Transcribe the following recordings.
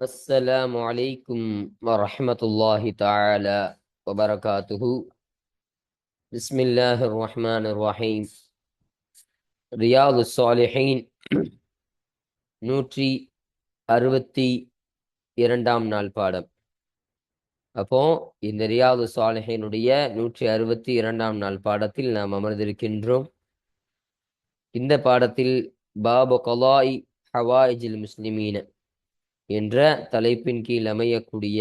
السلام عليكم ورحمة الله تعالى وبركاته بسم الله الرحمن الرحيم رياض الصالحين நூற்றி அறுபத்தி இரண்டாம் நாள் பாடம் அப்போ இந்த ரியாது சாலிஹினுடைய நூற்றி அறுபத்தி இரண்டாம் நாள் பாடத்தில் நாம் அமர்ந்திருக்கின்றோம் இந்த பாடத்தில் பாபு கலாய் ஹவாயிஜில் முஸ்லிமீன என்ற தலைப்பின் கீழ் அமையக்கூடிய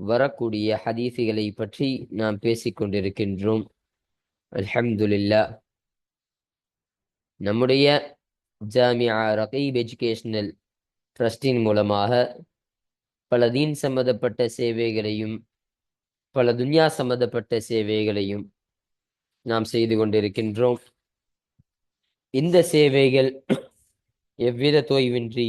வரக்கூடிய ஹதீசுகளை பற்றி நாம் பேசிக்கொண்டிருக்கின்றோம் அல்ஹம்துலில்லா. நம்முடைய ஜாமியா ரகீப் எஜுகேஷனல் ட்ரஸ்டின் மூலமாக பல தீன் சம்மந்தப்பட்ட சேவைகளையும் பல துன்யா சம்பந்தப்பட்ட சேவைகளையும் நாம் செய்து கொண்டிருக்கின்றோம். இந்த சேவைகள் எவ்வித தோய்வின்றி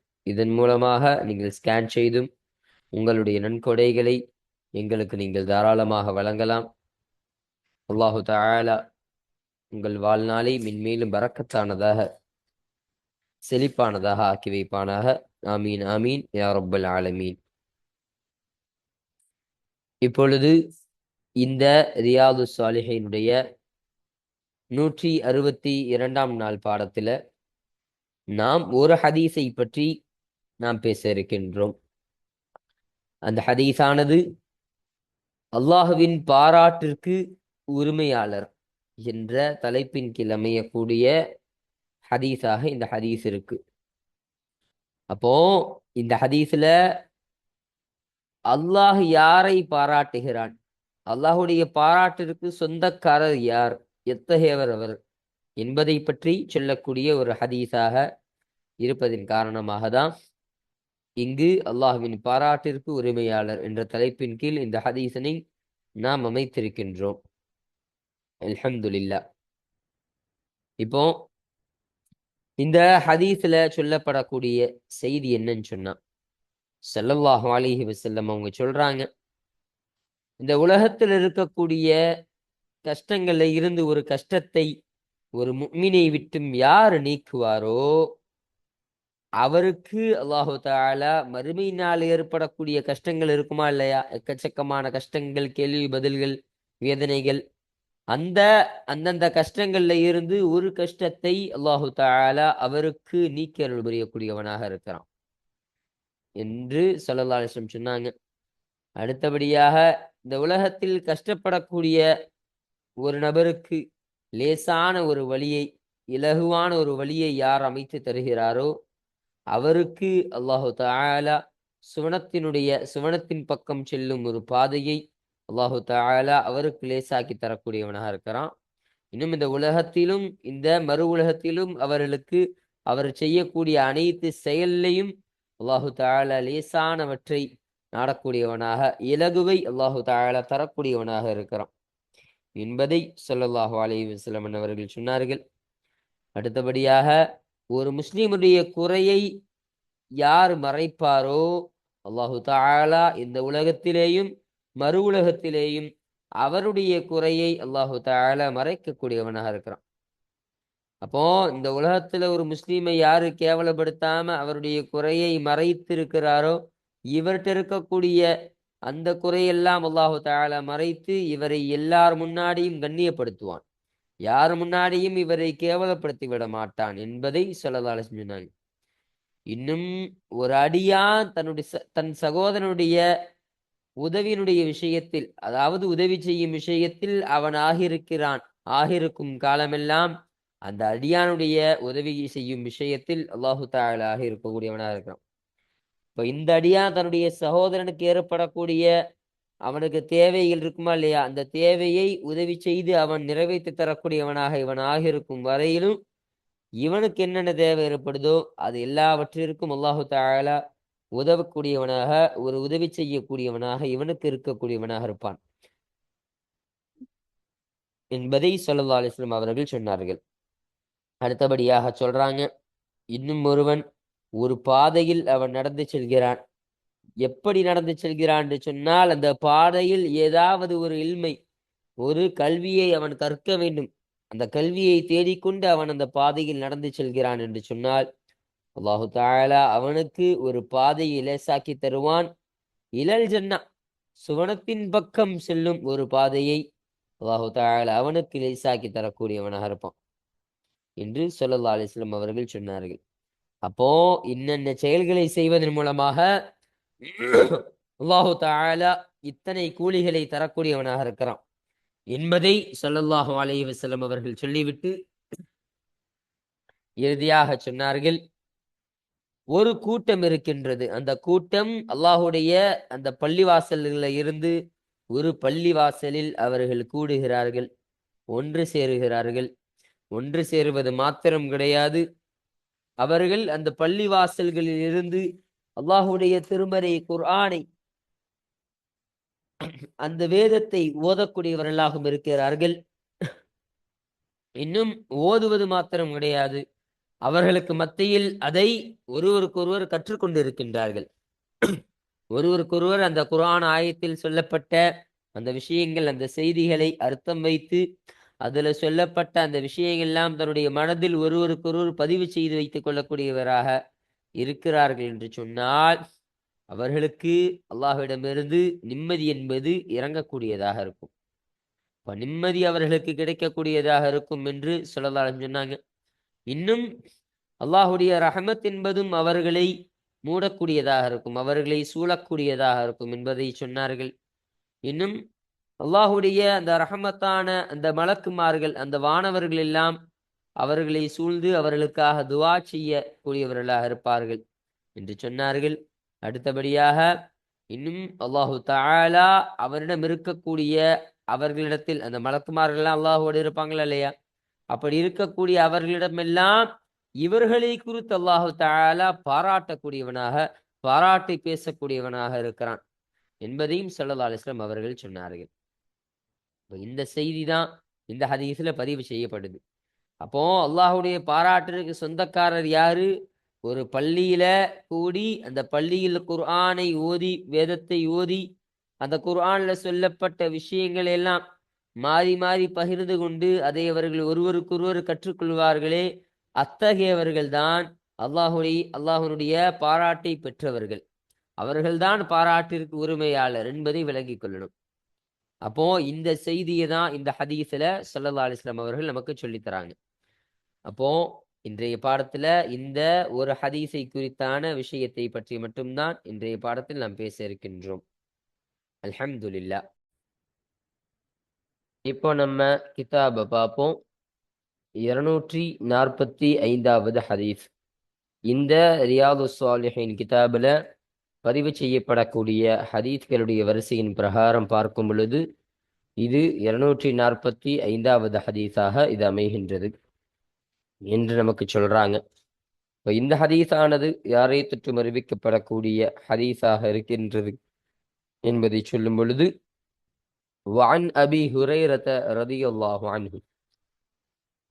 இதன் மூலமாக நீங்கள் ஸ்கேன் செய்தும் உங்களுடைய நன்கொடைகளை எங்களுக்கு நீங்கள் தாராளமாக வழங்கலாம். அல்லாஹு தாலா உங்கள் வாழ்நாளை மென்மேலும் பறக்கத்தானதாக செழிப்பானதாக ஆக்கி வைப்பானாக. ஆமீன் ஆமீன். யா ரப்பல் ஆலமீன். இப்பொழுது இந்த ரியாது சாலிஹினுடைய நூற்றி அறுபத்தி இரண்டாம் நாள் பாடத்தில் நாம் ஒரு ஹதீஸை பற்றி நாம் பேச இருக்கின்றோம். அந்த ஹதீஸானது அல்லாஹுவின் பாராட்டிற்கு உரிமையாளர் என்ற தலைப்பின் கீழ் அமையக்கூடிய ஹதீஸாக இந்த ஹதீஸ் இருக்கு. அப்போ இந்த ஹதீஸ்ல அல்லாஹ் யாரை பாராட்டுகிறான்? அல்லாஹுடைய பாராட்டிற்கு சொந்தக்காரர் யார்? எத்தகையவர் அவர்? என்பதை பற்றி சொல்லக்கூடிய ஒரு ஹதீஸாக இருப்பதின் காரணமாக தான் இங்கு அல்லாஹுவின் பாராட்டிற்கு உரிமையாளர் என்ற தலைப்பின் கீழ் இந்த ஹதீசனை நாம் அமைத்திருக்கின்றோம். அல்ஹம்துலில்லா இப்போ இந்த ஹதீஸ்ல சொல்லப்படக்கூடிய செய்தி என்னன்னு சொன்னா செல்லல்லாஹு அலிஹி வசல்லம் அவங்க சொல்றாங்க இந்த உலகத்தில் இருக்கக்கூடிய கஷ்டங்கள்ல இருந்து ஒரு கஷ்டத்தை ஒரு முக்மினை விட்டும் யார் நீக்குவாரோ அவருக்கு அல்லாஹு தாலா மறுமையினால் ஏற்படக்கூடிய கஷ்டங்கள் இருக்குமா இல்லையா? எக்கச்சக்கமான கஷ்டங்கள் கேள்வி பதில்கள் வேதனைகள். அந்த அந்தந்த கஷ்டங்கள்ல இருந்து ஒரு கஷ்டத்தை அல்லாஹு தாலா அவருக்கு நீக்கி அருள் புரியக்கூடியவனாக இருக்கிறான் என்று சொல்லல்லா அலிஸ்லம் சொன்னாங்க. அடுத்தபடியாக இந்த உலகத்தில் கஷ்டப்படக்கூடிய ஒரு நபருக்கு லேசான ஒரு வழியை இலகுவான ஒரு வழியை யார் அமைத்து தருகிறாரோ அவருக்கு அல்லாஹு தாலா சுவனத்தினுடைய சுவனத்தின் பக்கம் செல்லும் ஒரு பாதையை அல்லாஹு தாலா அவருக்கு லேசாக்கி தரக்கூடியவனாக இருக்கிறான். இன்னும் இந்த உலகத்திலும் இந்த மறு உலகத்திலும் அவர்களுக்கு அவர் செய்யக்கூடிய அனைத்து செயல்லையும் அல்லாஹு தாலா லேசானவற்றை நாடக்கூடியவனாக இலகுவை அல்லாஹு தாலா தரக்கூடியவனாக இருக்கிறான். என்பதை சொல்லல்லாஹு அலி வஸல்லம் அவர்கள் சொன்னார்கள். அடுத்தபடியாக ஒரு முஸ்லீமுடைய குறையை யார் மறைப்பாரோ அல்லாஹு தாலா இந்த உலகத்திலேயும் மறு உலகத்திலேயும் அவருடைய குறையை அல்லாஹு தாலா மறைக்கக்கூடியவனாக இருக்கிறான். அப்போ இந்த உலகத்துல ஒரு முஸ்லீமை யாரு கேவலப்படுத்தாம அவருடைய குறையை மறைத்திருக்கிறாரோ இவர்கிட்ட இருக்கக்கூடிய அந்த குறையெல்லாம் அல்லாஹு தாலா மறைத்து இவரை எல்லார் முன்னாடியும் கண்ணியப்படுத்துவான். யார் முன்னாடியும் இவரை கேவலப்படுத்தி விட மாட்டான் என்பதை சொல்லதால சொன்னாங்க இன்னும் ஒரு அடியான் தன்னுடைய தன் சகோதரனுடைய உதவியினுடைய விஷயத்தில் அதாவது உதவி செய்யும் விஷயத்தில் அவன் ஆகியிருக்கிறான். ஆகிருக்கும் காலமெல்லாம் அந்த அடியானுடைய உதவி செய்யும் விஷயத்தில் அல்லாஹு தாலா இருக்கக்கூடியவனாக இருக்கிறான். இப்போ இந்த அடியான் தன்னுடைய சகோதரனுக்கு ஏற்படக்கூடிய அவனுக்கு தேவைகள் இருக்குமா இல்லையா? அந்த தேவையை உதவி செய்து அவன் நிறைவேற்றி தரக்கூடியவனாக இவன் ஆகியிருக்கும் வரையிலும் இவனுக்கு என்னென்ன தேவை ஏற்படுதோ அது எல்லாவற்றிற்கும் அல்லாஹு தாலா உதவக்கூடியவனாக ஒரு உதவி செய்யக்கூடியவனாக இவனுக்கு இருக்கக்கூடியவனாக இருப்பான். என்பதை சொல்லல்லா அலிஸ்லாம் அவர்கள் சொன்னார்கள். அடுத்தபடியாக சொல்றாங்க இன்னும் ஒருவன் ஒரு பாதையில் அவன் நடந்து செல்கிறான். எப்படி நடந்து செல்கிறான் என்று சொன்னால் அந்த பாதையில் ஏதாவது ஒரு இல்மை ஒரு கல்வியை அவன் கற்க வேண்டும். அந்த கல்வியை தேடிக்கொண்டு அவன் அந்த பாதையில் நடந்து செல்கிறான் என்று சொன்னால் அல்லாஹு தாலா அவனுக்கு ஒரு பாதையை இலேசாக்கி தருவான். இளல் ஜன்னா சுவனத்தின் பக்கம் செல்லும் ஒரு பாதையை அல்லாஹு தாலா அவனுக்கு இலேசாக்கி தரக்கூடியவனாக இருப்பான் என்று சொல்லல்லா அலிஸ்லாம் அவர்கள் சொன்னார்கள். அப்போ இன்னென்ன செயல்களை செய்வதன் மூலமாக அல்லாஹு தாலா இத்தனை கூலிகளை தரக்கூடியவனாக இருக்கிறான். என்பதை சொல்லல்லாஹு அலைஹி வசலம் அவர்கள் சொல்லிவிட்டு இறுதியாக சொன்னார்கள். ஒரு கூட்டம் இருக்கின்றது. அந்த கூட்டம் அல்லாஹுடைய அந்த பள்ளிவாசல்களில் இருந்து ஒரு பள்ளிவாசலில் அவர்கள் கூடுகிறார்கள். ஒன்று சேருகிறார்கள். ஒன்று சேருவது மாத்திரம் கிடையாது. அவர்கள் அந்த பள்ளிவாசல்களில் இருந்து அல்லாஹுடைய திருமறை குர்ஆனை அந்த வேதத்தை ஓதக்கூடியவர்களாகவும் இருக்கிறார்கள். இன்னும் ஓதுவது மாத்திரம் கிடையாது. அவர்களுக்கு மத்தியில் அதை ஒருவருக்கொருவர் கற்றுக்கொண்டிருக்கின்றார்கள். ஒருவருக்கொருவர் அந்த குரான் ஆயத்தில் சொல்லப்பட்ட அந்த விஷயங்கள் அந்த செய்திகளை அர்த்தம் வைத்து அதுல சொல்லப்பட்ட அந்த விஷயங்கள் எல்லாம் தன்னுடைய மனதில் ஒருவருக்கொருவர் பதிவு செய்து வைத்துக் கொள்ளக்கூடியவராக இருக்கிறார்கள் என்று சொன்னால் அவர்களுக்கு அல்லாஹ்விடமிருந்து நிம்மதி என்பது இறங்கக்கூடியதாக இருக்கும். இப்போ நிம்மதி அவர்களுக்கு கிடைக்கக்கூடியதாக இருக்கும் என்று சொல்லலாம் சொன்னாங்க. இன்னும் அல்லாஹுடைய ரஹமத் என்பதும் அவர்களை மூடக்கூடியதாக இருக்கும் அவர்களை சூழக்கூடியதாக இருக்கும் என்பதை சொன்னார்கள். இன்னும் அல்லாஹுடைய அந்த ரஹமத்தான அந்த மலக்குமார்கள் அந்த வானவர்கள் எல்லாம் அவர்களை சூழ்ந்து அவர்களுக்காக துவா செய்யக்கூடியவர்களாக இருப்பார்கள் என்று சொன்னார்கள். அடுத்தபடியாக இன்னும் அல்லாஹு தாலா அவரிடம் இருக்கக்கூடிய அவர்களிடத்தில் அந்த மலக்குமார்கள்லாம் அல்லாஹோடு இருப்பாங்களா இல்லையா? அப்படி இருக்கக்கூடிய அவர்களிடமெல்லாம் இவர்களை குறித்து அல்லாஹு தாலா பாராட்டக்கூடியவனாக பாராட்டி பேசக்கூடியவனாக இருக்கிறான் என்பதையும் சல்லா அலிஸ்லாம் அவர்கள் சொன்னார்கள். இந்த செய்தி தான் இந்த ஹதீஸில் பதிவு செய்யப்படுது. அப்போ அல்லாஹுடைய பாராட்டிற்கு சொந்தக்காரர் யாரு? ஒரு பள்ளியில கூடி அந்த பள்ளியில் குர்ஆனை ஓதி வேதத்தை ஓதி அந்த குர்ஆன்ல சொல்லப்பட்ட விஷயங்கள் எல்லாம் மாறி மாறி பகிர்ந்து கொண்டு அதை அவர்கள் ஒருவருக்கொருவர் கற்றுக்கொள்வார்களே. அத்தகையவர்கள்தான் அல்லாஹுடைய அல்லாஹனுடைய பாராட்டை பெற்றவர்கள். அவர்கள்தான் பாராட்டிற்கு உரிமையாளர் என்பதை விளங்கிக் கொள்ளணும். அப்போ இந்த செய்தியை தான் இந்த ஹதீஸ்ல சல்லா அலிஸ்லாம் அவர்கள் நமக்கு சொல்லித்தராங்க அப்போ இன்றைய பாடத்துல இந்த ஒரு ஹதீஸை குறித்தான விஷயத்தை பற்றி மட்டும்தான் இன்றைய பாடத்தில் நாம் பேச இருக்கின்றோம். அல்ஹம்துல்லா இப்போ நம்ம கிதாபை பார்ப்போம். இருநூற்றி நாற்பத்தி ஐந்தாவது ஹதீஸ். இந்த ரியாது சாலிஹின் கிதாபில் பதிவு செய்யப்படக்கூடிய ஹதீஸ்களுடைய வரிசையின் பிரகாரம் பார்க்கும் பொழுது இது இருநூற்றி நாற்பத்தி ஐந்தாவது ஹதீஸாக இது அமைகின்றது. என்று நமக்கு சொல்றாங்க. இப்போ இந்த ஹதீஸானது யாரை தொற்றும் அறிவிக்கப்படக்கூடிய ஹதீஸாக இருக்கின்றது என்பதை சொல்லும் பொழுது வான் அபி ஹுரைரத ரதியுல்லாஹு அன்ஹு.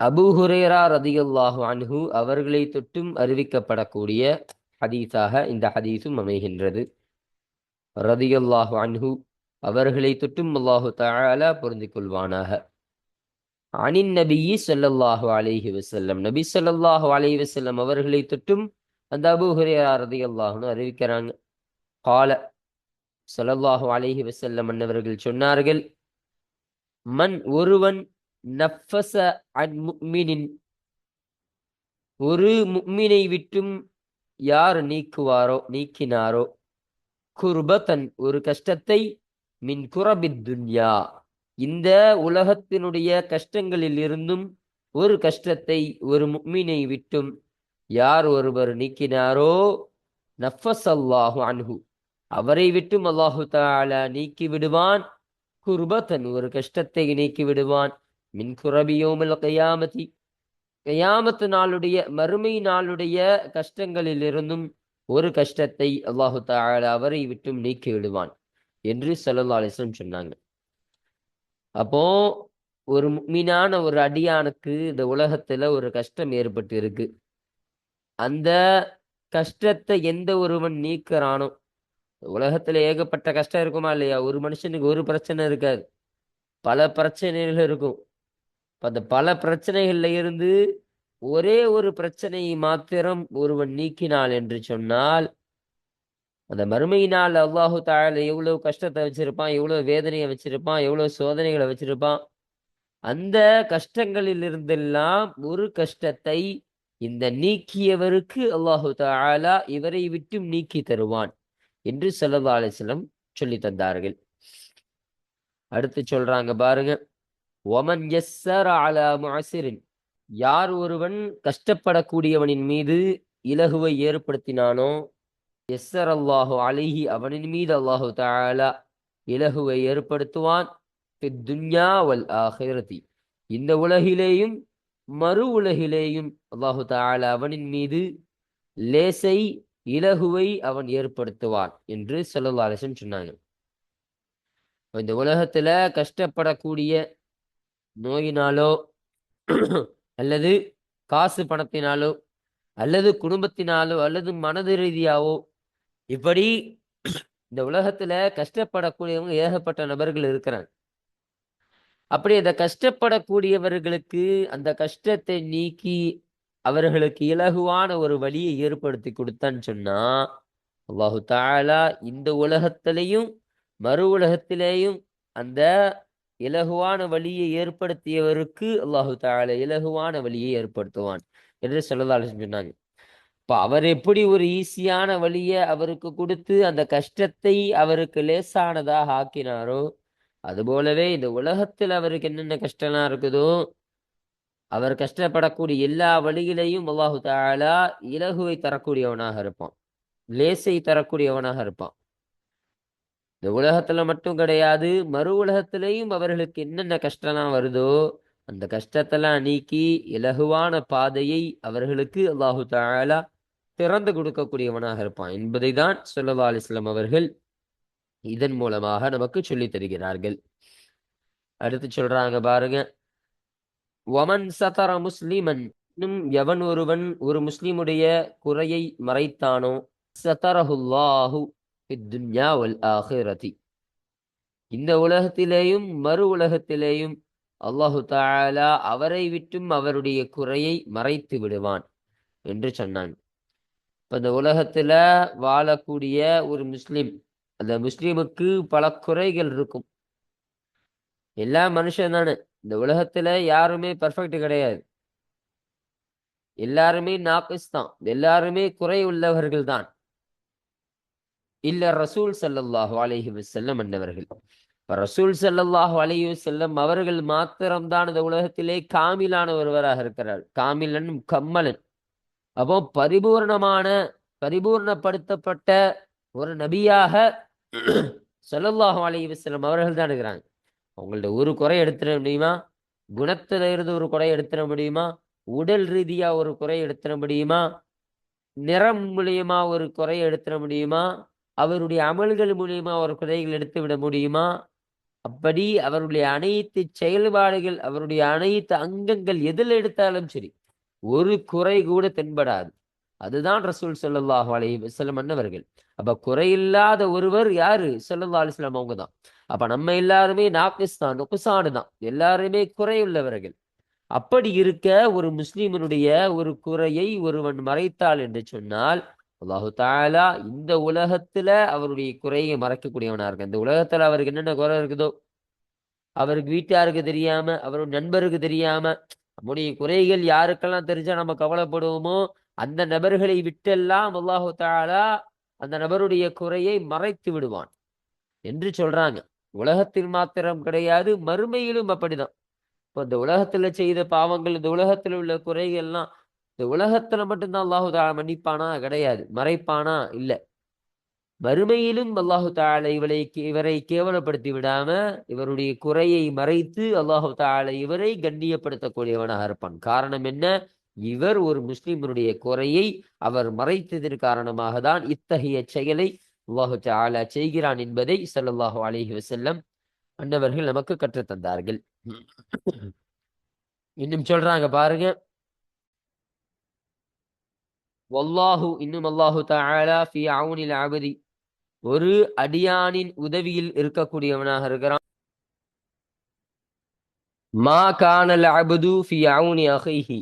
அபு ஹுரேரா ரதியுல்லாஹு அன்ஹு அவர்களை தொட்டும் அறிவிக்கப்படக்கூடிய ஹதீஸாக இந்த ஹதீஸும் அமைகின்றது. ரதியுல்லாஹு அன்ஹு அவர்களை தொட்டும் அல்லாஹு தஆலா பொருந்திக் கொள்வானாக. அனின் நபியி சொல்லல்லாஹு அலைஹி வசல்லம் நபி சொல்லல்லாஹு அலைஹி வசல்லம் அவர்களை தொட்டும் அந்த அபூ ஹுரைரா அறிவிக்கிறாங்க. கால சொல்லல்லாஹு அலைஹி வசல்லம் அன்னவர்கள் சொன்னார்கள் மண் ஒருவன் நஃபச அன் முக்மினின் ஒரு முக்மினை விட்டும் யார் நீக்குவாரோ நீக்கினாரோ? குர்பத்தன் ஒரு கஷ்டத்தை மின் குரபித் துன்யா. இந்த உலகத்தினுடைய கஷ்டங்களில் இருந்தும் ஒரு கஷ்டத்தை ஒரு முக்மீனை விட்டும் யார் ஒருவர் நீக்கினாரோ? நஃபஸ் அல்லாஹு அன்ஹு. அவரை விட்டும் அல்லாஹு தாலா நீக்கி விடுவான். குர்பத்தன் ஒரு கஷ்டத்தை நீக்கி விடுவான். மின் குரபியோமல் கயாமதி. கயாமத்து நாளுடைய மறுமை நாளுடைய கஷ்டங்களில் இருந்தும் ஒரு கஷ்டத்தை அல்லாஹு தாலா அவரை விட்டும் நீக்கி விடுவான் என்று சல்லா அலிஸ்லம் சொன்னாங்க. அப்போ ஒரு மீனான ஒரு அடியானுக்கு இந்த உலகத்துல ஒரு கஷ்டம் ஏற்பட்டு இருக்கு அந்த கஷ்டத்தை எந்த ஒருவன் நீக்கிறானோ உலகத்துல ஏகப்பட்ட கஷ்டம் இருக்குமா இல்லையா? ஒரு மனுஷனுக்கு ஒரு பிரச்சனை இருக்காது. பல பிரச்சனைகள் இருக்கும். அந்த பல பிரச்சனைகள்ல இருந்து ஒரே ஒரு பிரச்சனையை மாத்திரம் ஒருவன் நீக்கினாள் என்று சொன்னால் அந்த மறுமையினால் அல்லாஹு தாழ எவ்வளவு கஷ்டத்தை வச்சிருப்பான் எவ்வளவு வேதனையை வச்சிருப்பான் எவ்வளவு சோதனைகளை வச்சிருப்பான். அந்த கஷ்டங்களில் இருந்தெல்லாம் ஒரு கஷ்டத்தை இந்த நீக்கியவருக்கு அல்லாஹு தாலா இவரை விட்டும் நீக்கி தருவான் என்று சல்லா அலிஸ்லம் சொல்லி தந்தார்கள். அடுத்து சொல்றாங்க பாருங்க. ஒமன் எஸ்ஸர் அலா மாசிரின் யார் ஒருவன் கஷ்டப்படக்கூடியவனின் மீது இலகுவை ஏற்படுத்தினானோ எஸ்ஸர் அல்லாஹு அலிஹி அவனின் மீது அல்லாஹு தாலா இலகுவை ஏற்படுத்துவான். துன்யா வல் ஆஹிரதி. இந்த உலகிலேயும் மறு உலகிலேயும் அல்லாஹு தாலா அவனின் மீது லேசை இலகுவை அவன் ஏற்படுத்துவான் என்று சொல்லல்லா அலிசன் சொன்னாங்க. இந்த உலகத்துல கஷ்டப்படக்கூடிய நோயினாலோ அல்லது காசு பணத்தினாலோ அல்லது குடும்பத்தினாலோ அல்லது மனது ரீதியாவோ இப்படி இந்த உலகத்துல கஷ்டப்படக்கூடியவங்க ஏகப்பட்ட நபர்கள் இருக்கிறாங்க. அப்படி அந்த கஷ்டப்படக்கூடியவர்களுக்கு அந்த கஷ்டத்தை நீக்கி அவர்களுக்கு இலகுவான ஒரு வழியை ஏற்படுத்தி கொடுத்தான்னு சொன்னா அல்லாஹு தாலா இந்த உலகத்திலையும் மறு உலகத்திலேயும் அந்த இலகுவான வழியை ஏற்படுத்தியவருக்கு அல்லாஹு தாலா இலகுவான வழியை ஏற்படுத்துவான் என்று சொல்லதாலும் சொன்னாங்க. இப்போ அவர் எப்படி ஒரு ஈஸியான வழியை அவருக்கு கொடுத்து அந்த கஷ்டத்தை அவருக்கு லேசானதாக ஆக்கினாரோ அதுபோலவே இந்த உலகத்தில் அவருக்கு என்னென்ன கஷ்டம்லாம் இருக்குதோ அவர் கஷ்டப்படக்கூடிய எல்லா வழிகளையும் அல்லாஹு தாலா இலகுவை தரக்கூடியவனாக இருப்பான். லேசை தரக்கூடியவனாக இருப்பான். இந்த உலகத்துல மட்டும் கிடையாது மறு உலகத்திலையும் அவர்களுக்கு என்னென்ன கஷ்டம்லாம் வருதோ அந்த கஷ்டத்தெல்லாம் நீக்கி இலகுவான பாதையை அவர்களுக்கு அல்லாஹு தாலா திறந்து கொடுக்கக்கூடியவனாக இருப்பான். என்பதை தான் சொல்லவா அலிஸ்லாம் அவர்கள் இதன் மூலமாக நமக்கு சொல்லித் தருகிறார்கள். அடுத்து சொல்றாங்க பாருங்க. ஒமன் சதர முஸ்லிமன் இன்னும் எவன் ஒருவன் ஒரு முஸ்லிமுடைய குறையை மறைத்தானோ சதரஹுல்லாஹு துன்யா வல் ஆஹிரதி இந்த உலகத்திலேயும் மறு உலகத்திலேயும் அல்லாஹு தாலா அவரை விட்டும் அவருடைய குறையை மறைத்து விடுவான் என்று சொன்னான் இப்ப இந்த உலகத்துல வாழக்கூடிய ஒரு முஸ்லீம் அந்த முஸ்லிமுக்கு பல குறைகள் இருக்கும். எல்லா மனுஷன் தானே. இந்த உலகத்துல யாருமே பர்ஃபெக்ட் கிடையாது. எல்லாருமே நாக்கிஸ் தான். எல்லாருமே குறை உள்ளவர்கள் தான். இல்ல ரசூல் சல்லல்லாஹு அலஹி வசல்லம் என்னவர்கள் ரசூல் சல்லல்லாஹு அலஹி வசல்லம் அவர்கள் மாத்திரம்தான் இந்த உலகத்திலே காமிலான ஒருவராக இருக்கிறார். காமிலன் கம்மலன் அப்போ பரிபூர்ணமான பரிபூர்ணப்படுத்தப்பட்ட ஒரு நபியாக சல்லல்லாஹு அலைஹி வஸல்லம் அவர்கள் தான் இருக்கிறாங்க. அவங்கள்ட்ட ஒரு குறை எடுத்துட முடியுமா? குணத்துல இருந்து ஒரு குறை எடுத்துட முடியுமா? உடல் ரீதியா ஒரு குறை எடுத்துட முடியுமா? நிறம் மூலியமா ஒரு குறை எடுத்துட முடியுமா? அவருடைய அமல்கள் மூலியமா ஒரு குறைகள் எடுத்து விட முடியுமா? அப்படி அவருடைய அனைத்து செயல்பாடுகள் அவருடைய அனைத்து அங்கங்கள் எதில் எடுத்தாலும் சரி ஒரு குறை கூட தென்படாது. அதுதான் ரசூல் சல்லாஹூ அலி வசலம் அன்னவர்கள் அப்ப குறையில்லாத ஒருவர் யாரு? சல்லா அலிஸ்லாம் அவங்க தான் அப்ப நம்ம எல்லாருமே நாக்கிஸ்தான் நொக்குசானு தான். எல்லாருமே குறையுள்ளவர்கள் அப்படி இருக்க ஒரு முஸ்லிமனுடைய ஒரு குறையை ஒருவன் மறைத்தாள் என்று சொன்னால் அல்லாஹு தாலா இந்த உலகத்துல அவருடைய குறையை மறைக்கக்கூடியவனா இருக்கு. இந்த உலகத்துல அவருக்கு என்னென்ன குறை இருக்குதோ? அவருக்கு வீட்டாருக்கு தெரியாம அவருடைய நண்பருக்கு தெரியாம நம்முடைய குறைகள் யாருக்கெல்லாம் தெரிஞ்சா நம்ம கவலைப்படுவோமோ அந்த நபர்களை விட்டெல்லாம் அல்லாஹு தாலா அந்த நபருடைய குறையை மறைத்து விடுவான் என்று சொல்றாங்க. உலகத்தில் மாத்திரம் கிடையாது மறுமையிலும் அப்படிதான். இப்போ இந்த உலகத்துல செய்த பாவங்கள் இந்த உலகத்துல உள்ள குறைகள்லாம் இந்த உலகத்துல மட்டும்தான் அல்லாஹு தாலா மன்னிப்பானா? கிடையாது. மறைப்பானா? இல்லை. மறுமையிலும் அல்லாஹு தாலா இவளை இவரை கேவலப்படுத்தி விடாம இவருடைய குறையை மறைத்து அல்லாஹு தாலா இவரை கண்ணியப்படுத்தக்கூடியவனாக இருப்பான். காரணம் என்ன? இவர் ஒரு முஸ்லிமருடைய குறையை அவர் மறைத்ததன் காரணமாக தான் இத்தகைய செயலை அல்லாஹு தாலா செய்கிறான் என்பதை ஸல்லல்லாஹு அலஹி வசல்லம் அன்னவர்கள் நமக்கு கற்றுத்தந்தார்கள். இன்னும் சொல்றாங்க பாருங்க. வல்லாஹு இன்னும் அல்லாஹு தாலா ஃபி அவுனில் அபதி ஒரு அடியானின் உதவியில் இருக்கக்கூடியவனாக இருக்கிறான். மா கானல் அபுது ஃபி அவுனி அகைஹி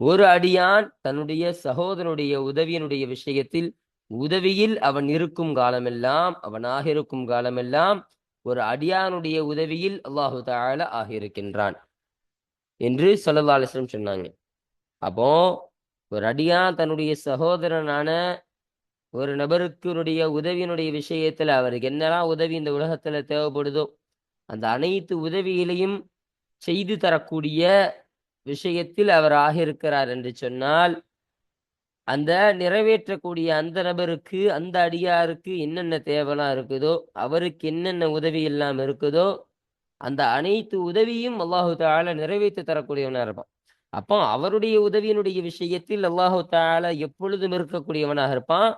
ஒரு அடியான் தன்னுடைய சகோதரனுடைய உதவியினுடைய விஷயத்தில் உதவியில் அவன் இருக்கும் காலமெல்லாம் அவனாக இருக்கும் காலமெல்லாம் ஒரு அடியானுடைய உதவியில் அல்லாஹு தால ஆகியிருக்கின்றான் என்று ஸல்லல்லாஹு சொன்னாங்க. அப்போ ஒரு அடியான் தன்னுடைய சகோதரனான ஒரு நபருக்குனுடைய உதவியினுடைய விஷயத்துல அவருக்கு என்னெல்லாம் உதவி இந்த உலகத்துல தேவைப்படுதோ அந்த அனைத்து உதவிகளையும் செய்து தரக்கூடிய விஷயத்தில் அவர் ஆகியிருக்கிறார் என்று சொன்னால் அந்த நிறைவேற்றக்கூடிய அந்த நபருக்கு அந்த அடியாருக்கு என்னென்ன தேவைலாம் இருக்குதோ அவருக்கு என்னென்ன உதவி எல்லாம் இருக்குதோ அந்த அனைத்து உதவியும் அல்லாஹு தால நிறைவேற்றி தரக்கூடியவனா இருப்பான். அப்போ அவருடைய உதவியினுடைய விஷயத்தில் அல்லாஹு தால எப்பொழுதும் இருக்கக்கூடியவனாக இருப்பான்.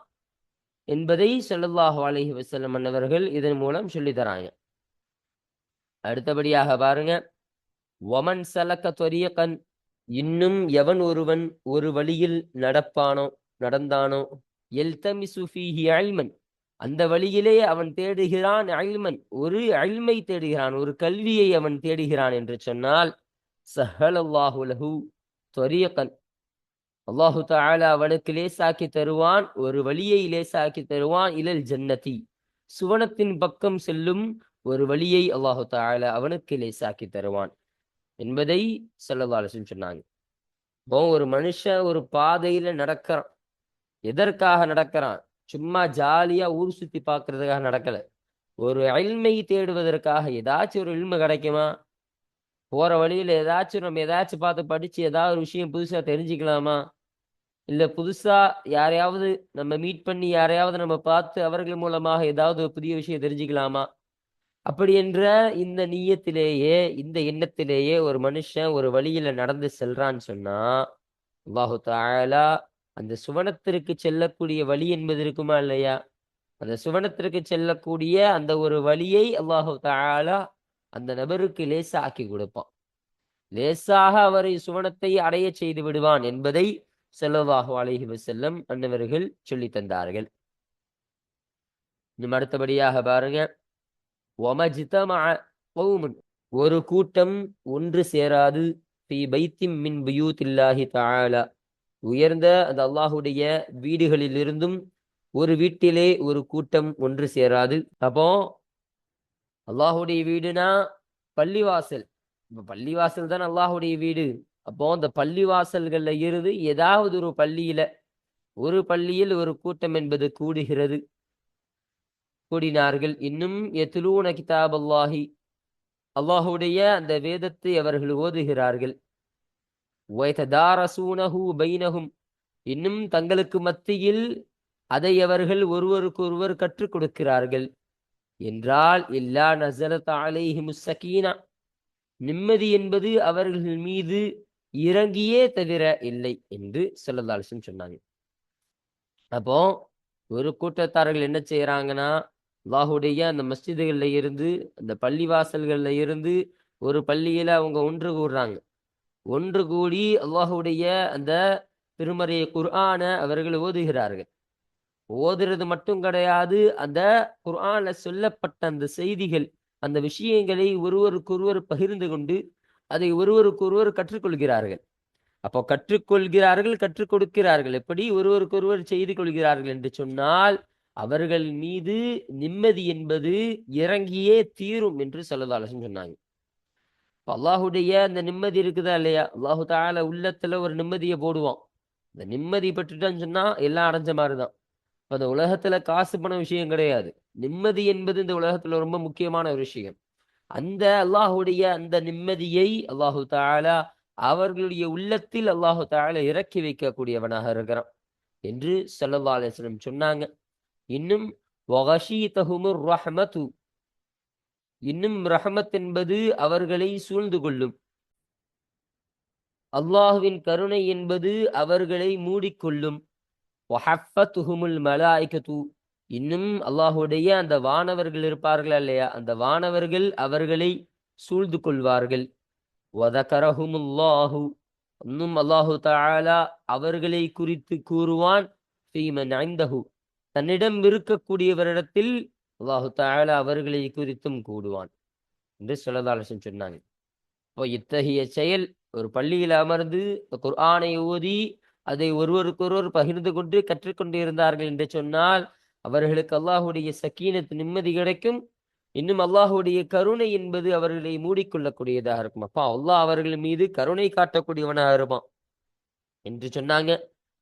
என்பதை செல்லல்லாஹு அலஹி வசல்லம் அன்னவர்கள் இதன் மூலம் சொல்லி தராங்க அடுத்தபடியாக பாருங்க. ஒமன் சலக்க தொரியகன் இன்னும் எவன் ஒருவன் ஒரு வழியில் நடப்பானோ நடந்தானோ எல்தமிசு ஃபீஹி அல்மன் அந்த வழியிலே அவன் தேடுகிறான் அல்மன் ஒரு அல்மை தேடுகிறான் ஒரு கல்வியை அவன் தேடுகிறான் என்று சொன்னால் சஹலல்லாஹு லஹு தொரியகன் அல்லாஹு தாலா அவனுக்கு லேசாக்கி தருவான் ஒரு வழியை லேசாக்கி தருவான் இலல் ஜன்னதி. சுவனத்தின் பக்கம் செல்லும் ஒரு வழியை அல்லாஹு தாலா அவனுக்கு லேசாக்கி தருவான். என்பதை ஸல்லல்லாஹு சொன்னாங்க. இப்போ ஒரு மனுஷன் ஒரு பாதையில நடக்கிறான். எதற்காக நடக்கிறான்? சும்மா ஜாலியா ஊர் சுத்தி பார்க்கறதுக்காக நடக்கல. ஒரு அல்மை தேடுவதற்காக ஏதாச்சும் ஒரு இல்மை கிடைக்குமா? போற வழியில ஏதாச்சும் நம்ம ஏதாச்சும் பார்த்து படிச்சு ஏதாவது ஒரு விஷயம் புதுசா தெரிஞ்சுக்கலாமா? இல்ல புதுசா யாரையாவது நம்ம மீட் பண்ணி யாரையாவது நம்ம பார்த்து அவர்கள் மூலமாக ஏதாவது ஒரு புதிய விஷயம் தெரிஞ்சுக்கலாமா? அப்படி என்ற இந்த நீயத்திலேயே இந்த எண்ணத்திலேயே ஒரு மனுஷன் ஒரு வழியில நடந்து செல்றான்னு சொன்னா அல்லாஹு தாலா அந்த சுவனத்திற்கு செல்லக்கூடிய வழி என்பது இருக்குமா இல்லையா? அந்த சுவனத்திற்கு செல்லக்கூடிய அந்த ஒரு வழியை அல்லாஹு தாலா அந்த நபருக்கு லேசா ஆக்கி கொடுப்பான். லேசாக அவரை சுவனத்தை அடைய செய்து விடுவான் என்பதை செல்லவாகு அலைஹி வஸல்லம் அன்னவர்கள் சொல்லி தந்தார்கள். இன்னும் அடுத்தபடியாக பாருங்க. ஒரு கூட்டம் ஒன்று சேராது. மின் பியூத்தில்லாஹி தஆலா. உயர்ந்த அந்த அல்லாஹுடைய வீடுகளிலிருந்தும் ஒரு வீட்டிலே ஒரு கூட்டம் ஒன்று சேராது. அப்போ அல்லாஹுடைய வீடுனா பள்ளிவாசல். இப்போ பள்ளிவாசல் தான் அல்லாஹுடைய வீடு. அப்போ அந்த பள்ளிவாசல்கள்ல இருந்து ஏதாவது ஒரு பள்ளியில ஒரு பள்ளியில் ஒரு கூட்டம் என்பது கூடுகிறது. கூடினார்கள். இன்னும் எத்துலூன கிதாப் அல்லாஹி அல்லாஹுடைய அந்த வேதத்தை அவர்கள் ஓதுகிறார்கள். வயததாரசூனஹு பைனஹும் இன்னும் தங்களுக்கு மத்தியில் அதை அவர்கள் ஒருவருக்கொருவர் கற்றுக் கொடுக்கிறார்கள். என்றால் எல்லா நசரத் அலைஹி சகீனா. நிம்மதி என்பது அவர்கள் மீது இறங்கியே தவிர இல்லை என்று சொல்லதாலிசன் சொன்னாங்க. அப்போ ஒரு கூட்டத்தார்கள் என்ன செய்யறாங்கன்னா அல்லாஹுடைய அந்த மஸ்ஜிதுகள்ல இருந்து அந்த பள்ளி வாசல்கள்ல இருந்து ஒரு பள்ளியில அவங்க ஒன்று கூடுறாங்க. ஒன்று கூடி அல்லாஹுடைய அந்த திருமறை குர்ஆன அவர்கள் ஓதுகிறார்கள். ஓதுறது மட்டும் கிடையாது அந்த குர்ஆன்ல சொல்லப்பட்ட அந்த செய்திகள் அந்த விஷயங்களை ஒருவருக்கொருவர் பகிர்ந்து கொண்டு அதை ஒருவருக்கொருவர் கற்றுக்கொள்கிறார்கள். அப்போ கற்றுக்கொள்கிறார்கள் கற்றுக் கொடுக்கிறார்கள் எப்படி ஒருவருக்கொருவர் செய்து கொள்கிறார்கள் என்று சொன்னால் அவர்கள் மீது நிம்மதி என்பது இறங்கியே தீரும் என்று சொல்லதாலசன் சொன்னாங்க. இப்போ அல்லாஹுடைய அந்த நிம்மதி இருக்குதா இல்லையா? அல்லாஹு தால உள்ளத்துல ஒரு நிம்மதியை போடுவான். இந்த நிம்மதி பெற்றுட்டான்னு சொன்னா எல்லாம் அடைஞ்ச மாதிரிதான். இப்போ அந்த உலகத்துல காசு பண விஷயம் கிடையாது. நிம்மதி என்பது இந்த உலகத்துல ரொம்ப முக்கியமான ஒரு விஷயம். அந்த அல்லாஹுடைய அந்த நிம்மதியை அல்லாஹு தாலா அவர்களுடைய உள்ளத்தில் அல்லாஹு தாலா இறக்கி வைக்கக்கூடியவனாக இருக்கிறான் என்று சல்லல்லா அலிஸ்லம் சொன்னாங்க. இன்னும் ரஹமத்து. இன்னும் ரஹமத் என்பது அவர்களை சூழ்ந்து கொள்ளும். அல்லாஹுவின் கருணை என்பது அவர்களை மூடிக்கொள்ளும். வஹஃபத்துஹுமுல் மலாய்கத்து. இன்னும் அல்லாஹுடைய அந்த வானவர்கள் இருப்பார்கள் இல்லையா? அந்த வானவர்கள் அவர்களை சூழ்ந்து கொள்வார்கள். வதகரஹுமுல்லாஹு. இன்னும் அல்லாஹு தாலா அவர்களை குறித்து கூறுவான். ஃபீமன் ஐந்தஹு தன்னிடம் இருக்கக்கூடியவரிடத்தில் அல்லாஹு தாலா அவர்களை குறித்தும் கூடுவான் என்று சொல்லதாலசன் சொன்னாங்க. இப்போ இத்தகைய செயல் ஒரு பள்ளியில் அமர்ந்து குர்ஆனை ஓதி அதை ஒருவருக்கொருவர் பகிர்ந்து கொண்டு கற்றுக்கொண்டு இருந்தார்கள் என்று சொன்னால் அவர்களுக்கு அல்லாஹுடைய சக்கீனத்து நிம்மதி கிடைக்கும். இன்னும் அல்லாஹுடைய கருணை என்பது அவர்களை மூடிக்கொள்ளக்கூடியதாக இருக்கும். அப்பா அல்லாஹ் அவர்கள் மீது கருணை காட்டக்கூடியவனாக இருப்பான் என்று சொன்னாங்க.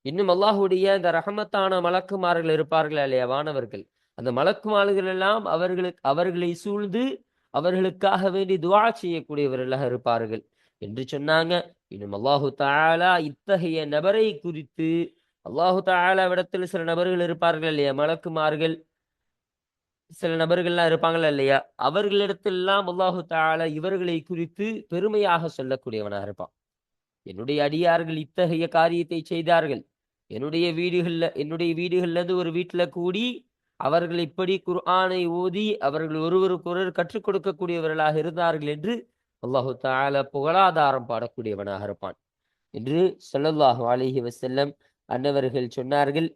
இன்னும் அல்லாஹுடைய அந்த ரஹமத்தான மலக்குமார்கள் இருப்பார்கள் இல்லையா வானவர்கள். அந்த மலக்குமார்கள் எல்லாம் அவர்களுக்கு அவர்களை சூழ்ந்து அவர்களுக்காக வேண்டி துவா செய்யக்கூடியவர்களாக இருப்பார்கள் என்று சொன்னாங்க. இன்னும் அல்லாஹு தாலா இத்தகைய நபரை குறித்து அல்லாஹு தாலாவிடத்தில் சில நபர்கள் இருப்பார்கள் இல்லையா? மலக்குமார்கள். சில நபர்கள்லாம் இருப்பாங்களா இல்லையா? அவர்களிடத்திலெல்லாம் அல்லாஹு தாலா இவர்களை குறித்து பெருமையாக சொல்லக்கூடியவனாக இருப்பான். என்னுடைய அடியார்கள் இத்தகைய காரியத்தை செய்தார்கள். என்னுடைய வீடுகளில் என்னுடைய வீடுகள்லேருந்து ஒரு வீட்டில் கூடி அவர்கள் இப்படி குர்ஆனை ஓதி அவர்கள் ஒருவருக்கொருவர் கற்றுக் கொடுக்கக்கூடியவர்களாக இருந்தார்கள் என்று அல்லாஹு தாலா புகழாதாரம் பாடக்கூடியவனாக இருப்பான். என்று சொல்லல்லாஹு அலிஹி வசல்லம் அன்னவர்கள் சொன்னார்கள்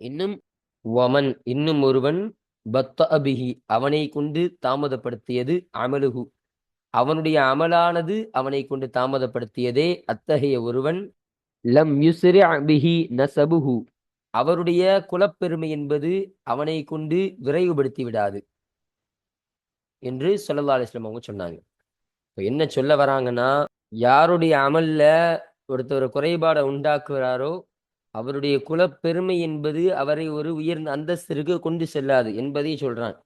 இன்னும் வமன் இன்னும் ஒருவன் பத்த அபிஹி அவனை கொண்டு தாமதப்படுத்தியது அமலுகு. அவனுடைய அமலானது அவனை கொண்டு தாமதப்படுத்தியதே அத்தகைய ஒருவன். லம் யுசிரி அபிஹி நசபுஹு. அவருடைய குலப்பெருமை என்பது அவனை கொண்டு விரைவுபடுத்தி விடாது. என்று சொல்லல்லா அலிஸ்லாம் அவங்க சொன்னாங்க. இப்போ என்ன சொல்ல வராங்கன்னா யாருடைய அமல்ல ஒருத்தர் குறைபாடை உண்டாக்குகிறாரோ அவருடைய குலப்பெருமை என்பது அவரை ஒரு உயர்ந்த அந்தஸ்திற்கு கொண்டு செல்லாது என்பதை சொல்றான்.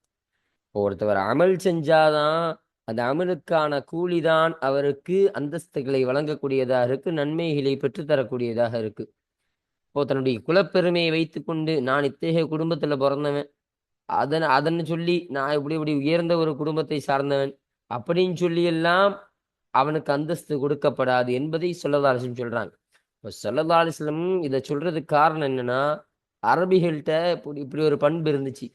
இப்போ ஒருத்தவர் அமல் செஞ்சாதான் அந்த அமலுக்கான கூலிதான் அவருக்கு அந்தஸ்துகளை வழங்கக்கூடியதாக இருக்கு நன்மைகளை பெற்றுத்தரக்கூடியதாக இருக்கு. இப்போ தன்னுடைய குலப்பெருமையை வைத்துக்கொண்டு நான் இத்தகைய குடும்பத்துல பிறந்தவன் அதன் அதன்னு சொல்லி நான் இப்படி இப்படி உயர்ந்த ஒரு குடும்பத்தை சார்ந்தவன் அப்படின்னு சொல்லி எல்லாம் அவனுக்கு அந்தஸ்து கொடுக்கப்படாது என்பதை சொல்லதாலிசம் சொல்கிறாங்க இப்போ சொல்லதாலிஸ்லம் இதை சொல்கிறதுக்கு காரணம் என்னன்னா அரபிகள்கிட்ட இப்படி இப்படி ஒரு பண்பு இருந்துச்சு.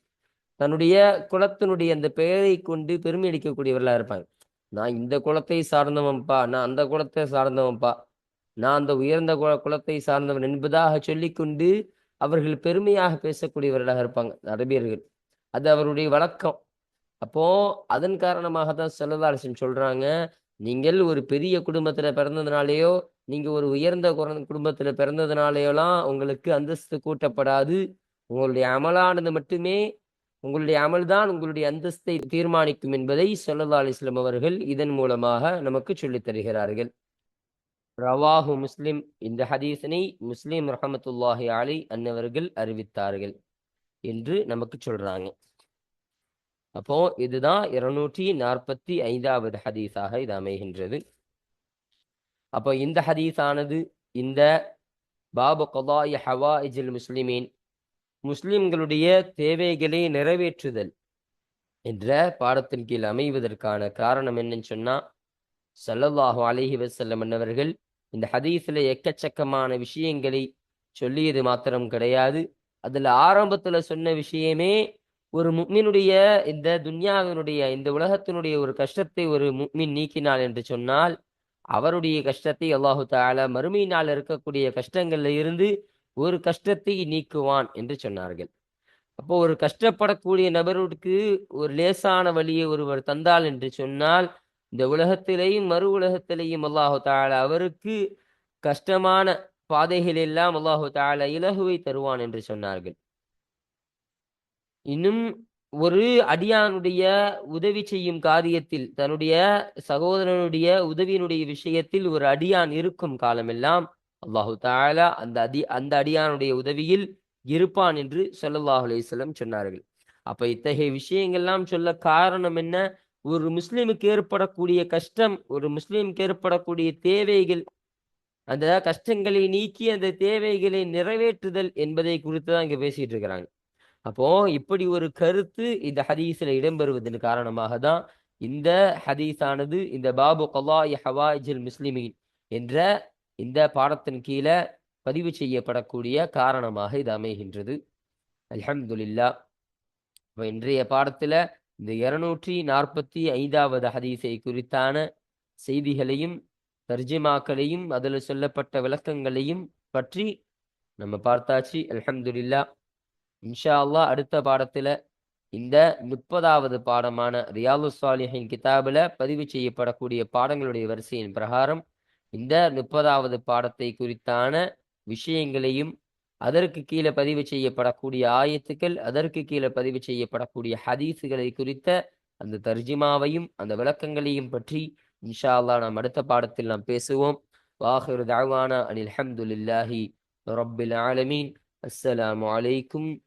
தன்னுடைய குலத்தினுடைய அந்த பெயரை கொண்டு பெருமை அடிக்கக்கூடியவர்களாக இருப்பாங்க. நான் இந்த குலத்தை சார்ந்தவன்ப்பா நான் அந்த குலத்தை சார்ந்தவன்ப்பா நான் அந்த உயர்ந்த குல குலத்தை சார்ந்தவன் என்பதாக சொல்லிக்கொண்டு அவர்கள் பெருமையாக பேசக்கூடியவர்களாக இருப்பாங்க அரபியர்கள். அது அவருடைய வழக்கம். அப்போ அதன் காரணமாக தான் செல்லதாரசன் சொல்றாங்க நீங்கள் ஒரு பெரிய குடும்பத்தில் பிறந்ததுனாலேயோ நீங்கள் ஒரு உயர்ந்த குடும்பத்தில் பிறந்ததுனாலேயோலாம் உங்களுக்கு அந்தஸ்து கூட்டப்படாது. உங்களுடைய அமலானது மட்டுமே உங்களுடைய அமல்தான் உங்களுடைய அந்தஸ்தை தீர்மானிக்கும் என்பதை சொல்லல்லா அலிஸ்லாம் அவர்கள் இதன் மூலமாக நமக்கு சொல்லித் தருகிறார்கள். ரவாஹு முஸ்லிம் இந்த ஹதீசனை முஸ்லிம் ரஹமத்துல்லாஹி அலி அன்னவர்கள் அறிவித்தார்கள் என்று நமக்கு சொல்றாங்க. அப்போ இதுதான் இருநூற்றி நாற்பத்தி ஐந்தாவது ஹதீஸாக இது அமைகின்றது. அப்போ இந்த ஹதீஸானது இந்த பாபு கதாய் ஹவாஇஜில் முஸ்லிமீன் முஸ்லிம்களுடைய தேவைகளை நிறைவேற்றுதல் என்ற பாடத்தின் கீழ் அமைவதற்கான காரணம் என்னன்னு சொன்னா சல்லல்லாஹு அலஹி வசல்லம் என்னவர்கள் இந்த ஹதீஸில் எக்கச்சக்கமான விஷயங்களை சொல்லியது மாத்திரம் கிடையாது. அதுல ஆரம்பத்துல சொன்ன விஷயமே ஒரு முக்மினுடைய இந்த துன்யாவினுடைய இந்த உலகத்தினுடைய ஒரு கஷ்டத்தை ஒரு முக்மின் நீக்கினாள் என்று சொன்னால் அவருடைய கஷ்டத்தை அல்லாஹு தாலா மறுமை நாள் இருக்கக்கூடிய கஷ்டங்கள்ல இருந்து ஒரு கஷ்டத்தை நீக்குவான் என்று சொன்னார்கள். அப்போ ஒரு கஷ்டப்படக்கூடிய நபருக்கு ஒரு லேசான வழியை ஒருவர் தந்தால் என்று சொன்னால் இந்த உலகத்திலேயும் மறு உலகத்திலேயும் அல்லாஹு தாலா அவருக்கு கஷ்டமான பாதைகள் எல்லாம் அல்லாஹு தாலா இலகுவை தருவான் என்று சொன்னார்கள். இன்னும் ஒரு அடியானுடைய உதவி செய்யும் காரியத்தில் தன்னுடைய சகோதரனுடைய உதவியினுடைய விஷயத்தில் ஒரு அடியான் இருக்கும் காலமெல்லாம் அல்லாஹு தாலா அந்த அடி அந்த அடியானுடைய உதவியில் இருப்பான் என்று சொல்லல்லாஹு அலைஹி சொன்னார்கள். அப்ப இத்தகைய விஷயங்கள்லாம் சொல்ல காரணம் என்ன? ஒரு முஸ்லீமுக்கு ஏற்படக்கூடிய கஷ்டம் ஒரு முஸ்லீமுக்கு ஏற்படக்கூடிய தேவைகள் அந்த கஷ்டங்களை நீக்கி அந்த தேவைகளை நிறைவேற்றுதல் என்பதை குறித்து தான் இங்க பேசிட்டு இருக்கிறாங்க. அப்போ இப்படி ஒரு கருத்து இந்த ஹதீஸில் இடம்பெறுவதன் காரணமாக தான் இந்த ஹதீஸானது இந்த பாபு கலாய் ஹவாஜில் முஸ்லிமீன் என்ற இந்த பாடத்தின் கீழே பதிவு செய்யப்படக்கூடிய காரணமாக இது அமைகின்றது. அல்ஹம்துலில்லா இப்போ இன்றைய பாடத்தில் இந்த இருநூற்றி நாற்பத்தி ஐந்தாவது ஹதீஸை குறித்தான செய்திகளையும் தர்ஜிமாக்களையும் அதில் சொல்லப்பட்ட விளக்கங்களையும் பற்றி நம்ம பார்த்தாச்சு. அல்ஹம்துலில்லா இன்ஷா அல்லாஹ் அடுத்த பாடத்தில் இந்த முப்பதாவது பாடமான ரியாலு சாலிஹின் கிதாபில் பதிவு செய்யப்படக்கூடிய பாடங்களுடைய வரிசையின் பிரகாரம் இந்த முப்பதாவது பாடத்தை குறித்தான விஷயங்களையும் அதற்கு கீழே பதிவு செய்யப்படக்கூடிய ஆயத்துக்கள் அதற்கு கீழே பதிவு செய்யப்படக்கூடிய ஹதீஸுகளை குறித்த அந்த தர்ஜிமாவையும் அந்த விளக்கங்களையும் பற்றி இன்ஷா அல்லாஹ் நாம் அடுத்த பாடத்தில் நாம் பேசுவோம். வாஹிர் தாவானா அனில் அஹமதுல்லாஹி ரப்பில் ஆலமீன். அஸ்ஸலாமு அலைக்கும்